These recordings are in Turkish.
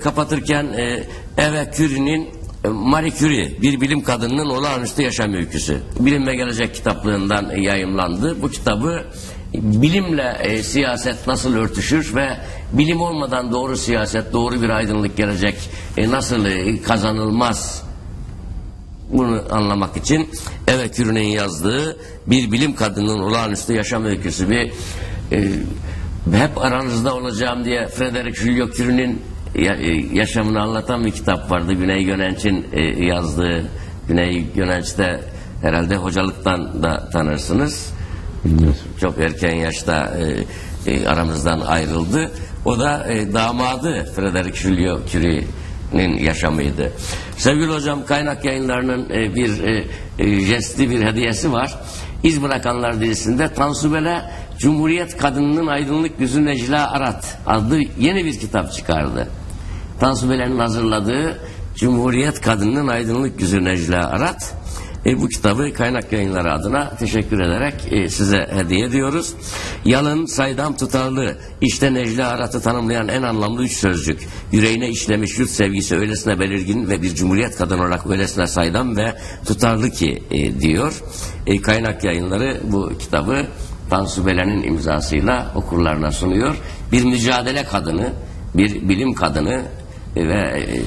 kapatırken e, Eve Curie'nin e, Marie Curie bir bilim kadınının olağanüstü yaşam öyküsü. Bilim ve Gelecek kitaplığından yayımlandı. Bu kitabı bilimle e, siyaset nasıl örtüşür ve bilim olmadan doğru siyaset, doğru bir aydınlık gelecek e, nasıl e, kazanılmaz bunu anlamak için Eve Curie'nin yazdığı bir bilim kadının olağanüstü yaşam öyküsü bir e, hep aranızda olacağım diye Frederick Julio Curie'nin ya- e, yaşamını anlatan bir kitap vardı. Güney Gönenç'in e, yazdığı. Güney Gönenç'te herhalde hocalıktan da tanırsınız. Çok erken yaşta e, e, aramızdan ayrıldı. O da e, damadı Frederick Julio Curie'nin yaşamıydı. Sevgili hocam kaynak yayınlarının e, bir e, e, jestli bir hediyesi var. İz Bırakanlar dizisinde Tansu Bele Cumhuriyet Kadınının Aydınlık Yüzü Necla Arat adlı yeni bir kitap çıkardı. Tansu Belen'in hazırladığı Cumhuriyet Kadınının Aydınlık Yüzü Necla Arat. E, bu kitabı kaynak yayınları adına teşekkür ederek e, size hediye ediyoruz. Yalın, saydam, tutarlı, işte Necla Arat'ı tanımlayan en anlamlı üç sözcük. Yüreğine işlemiş yurt sevgisi öylesine belirgin ve bir cumhuriyet kadını olarak öylesine saydam ve tutarlı ki e, diyor. E, kaynak yayınları bu kitabı Tansu Belen'in imzasıyla okurlarına sunuyor. Bir mücadele kadını, bir bilim kadını ve e,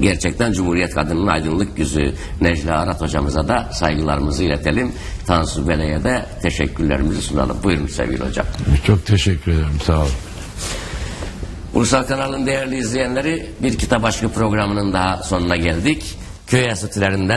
gerçekten Cumhuriyet Kadının aydınlık yüzü Necla Arat hocamıza da saygılarımızı iletelim. Tansu Bele'ye de teşekkürlerimizi sunalım. Buyurun sevgili hocam. Çok teşekkür ederim. Sağ olun. Ulusal kanalın değerli izleyenleri bir kitap aşkı programının daha sonuna geldik. Köy enstitülerinden